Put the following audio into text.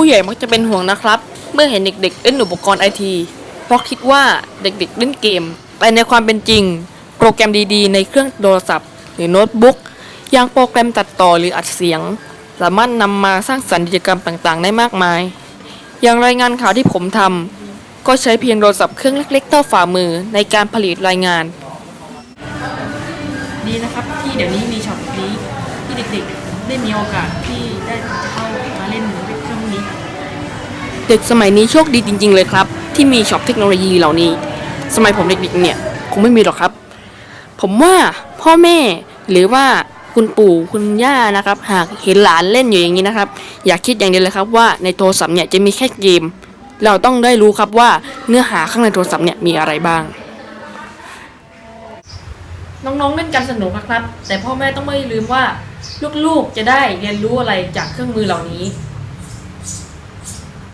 ผู้ใหญ่มักจะเป็นห่วงนะครับ เมื่อเห็นเด็กๆเล่นอุปกรณ์ไอทีเพราะคิดว่าเด็กๆเล่นเกม แต่ในความเป็นจริง โปรแกรมดีๆ ในเครื่องโทรศัพท์ หรือโน้ตบุ๊กอย่างโปรแกรมตัดต่อหรืออัดเสียง สามารถนำมาสร้างสรรค์กิจกรรมต่างๆ ได้มากมาย อย่างรายงานข่าวที่ผมทำก็ใช้เพียงโทรศัพท์เครื่องเล็กๆเท่าฝ่ามือในการผลิตรายงาน ดีนะครับที่เดี๋ยวนี้มีช็อปนี้ที่เด็กๆ ได้มีโอกาสที่ได้เข้า เด็กสมัยนี้โชคดีจริง ๆ เลยครับ ที่มีช็อปเทคโนโลยีเหล่านี้ สมัยผมเด็กๆเนี่ยคงไม่มีหรอกครับ ผมว่าพ่อแม่หรือว่าคุณปู่คุณย่านะครับ หากเห็นหลานเล่นอยู่อย่างนี้นะครับ อย่าคิดอย่างเดียวเลยครับว่าในโทรศัพท์เนี่ยจะมีแค่เกม เราต้องได้รู้ครับว่าเนื้อหาข้างในโทรศัพท์เนี่ยมีอะไรบ้าง น้องๆเล่นกันสนุกนะครับ แต่พ่อแม่ต้องไม่ลืมว่าลูกๆจะได้เรียนรู้อะไรจากเครื่องมือเหล่านี้